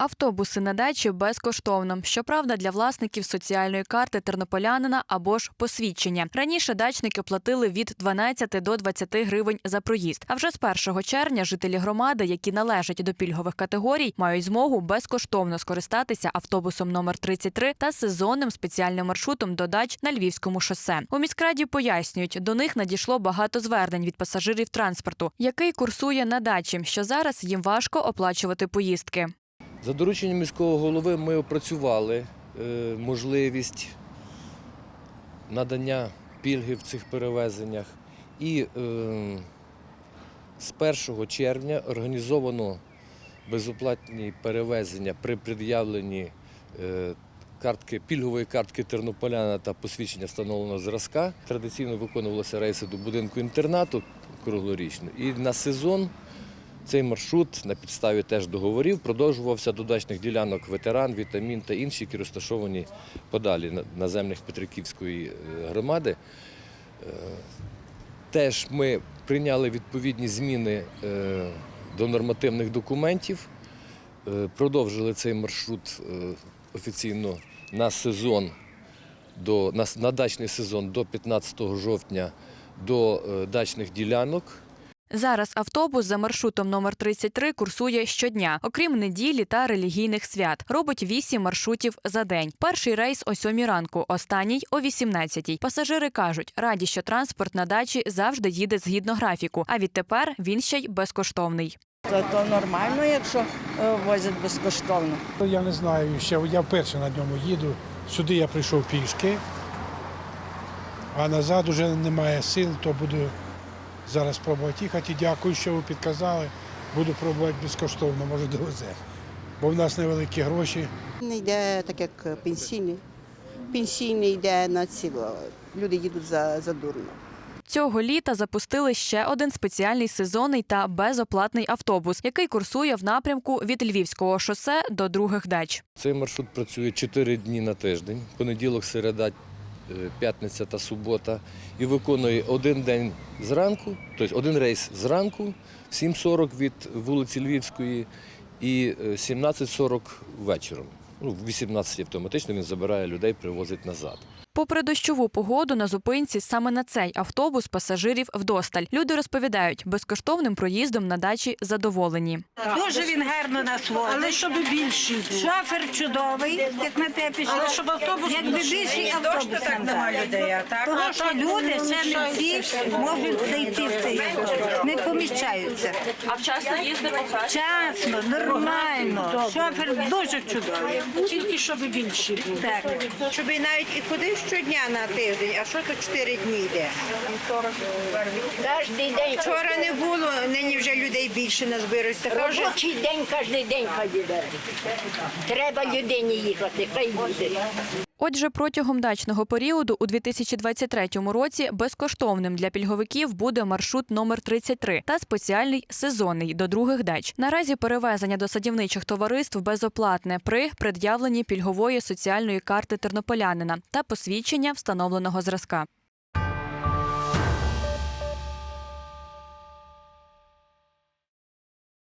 Автобуси на дачі безкоштовно. Щоправда, для власників соціальної карти тернополянина або ж посвідчення. Раніше дачники платили від 12 до 20 гривень за проїзд. А вже з 1 червня жителі громади, які належать до пільгових категорій, мають змогу безкоштовно скористатися автобусом номер 33 та сезонним спеціальним маршрутом до дач на Львівському шосе. У міськраді пояснюють, до них надійшло багато звернень від пасажирів транспорту, який курсує на дачі, що зараз їм важко оплачувати поїздки. За дорученням міського голови ми опрацювали е, можливість надання пільги в цих перевезеннях. І е, з 1 червня організовано безоплатні перевезення при пред'явленні е, картки, пільгової картки тернополяна та посвідчення встановленого зразка. Традиційно виконувалися рейси до будинку інтернату круглорічно. І на сезон цей маршрут на підставі теж договорів продовжувався до дачних ділянок ветеран, вітамін та інші, які розташовані подалі на- на землях Петриківської е, громади. Е, Теж ми прийняли відповідні зміни е, до нормативних документів, продовжили цей маршрут офіційно на сезон, до, на, на дачний сезон до 15 жовтня до дачних ділянок. Зараз автобус за маршрутом номер 33 курсує щодня, окрім неділі та релігійних свят. Робить 8 маршрутів за день. Перший рейс о 7 ранку, останній о 18. Пасажири кажуть, раді, що транспорт на дачі завжди їде згідно графіку, а відтепер він ще й безкоштовний. То, то нормально, якщо е, возять безкоштовно. Я не знаю, ще я вперше на ньому їду. Сюди я прийшов пішки, а назад уже немає сил, то буду зараз пробувати їхати. І дякую, що ви підказали. Буду пробувати безкоштовно, може довезе. Бо в нас невеликі гроші. Не йде так, як пенсійний. Пенсійний йде на ціло. Люди їдуть за, за дурно. Цього літа запустили ще один спеціальний сезонний та безоплатний автобус, який курсує в напрямку від Львівського шосе до других дач. Цей маршрут працює 4 дні на тиждень, понеділок, середа, п'ятниця та субота, і виконує один день зранку, тобто один рейс зранку, в 7.40 від вулиці Львівської і е, 17.40 вечором. Ну, в 18 автоматично він забирає людей, привозить назад. Попри дощову погоду на зупинці саме на цей автобус пасажирів вдосталь. Люди розповідають, безкоштовним проїздом на дачі задоволені. Дуже він гарно нас возить. Але щоб більший був. Шофер чудовий, як на те пішло. Але щоб автобус Якби більший автобус так немає людей, так? Тому що люди ще не всі можуть зайти в цей автобус. Не поміщаються. А вчасно їздимо Вчасно, нормально. Шофер дуже чудовий. Тільки щоб більше було. Так. Щоб і навіть і ходив щодня на тиждень, а що то чотири дні йде? Кожний день Вчора не було, нині вже людей більше. Така робочий день, кожен день хай. Треба людині їхати, хай буде. Отже, протягом дачного періоду у 2023 році безкоштовним для пільговиків буде маршрут номер 33 та спеціальний сезонний до других дач. Наразі перевезення до садівничих товариств безоплатне при пред'явленні пільгової соціальної карти тернополянина та посвідчення встановленого зразка.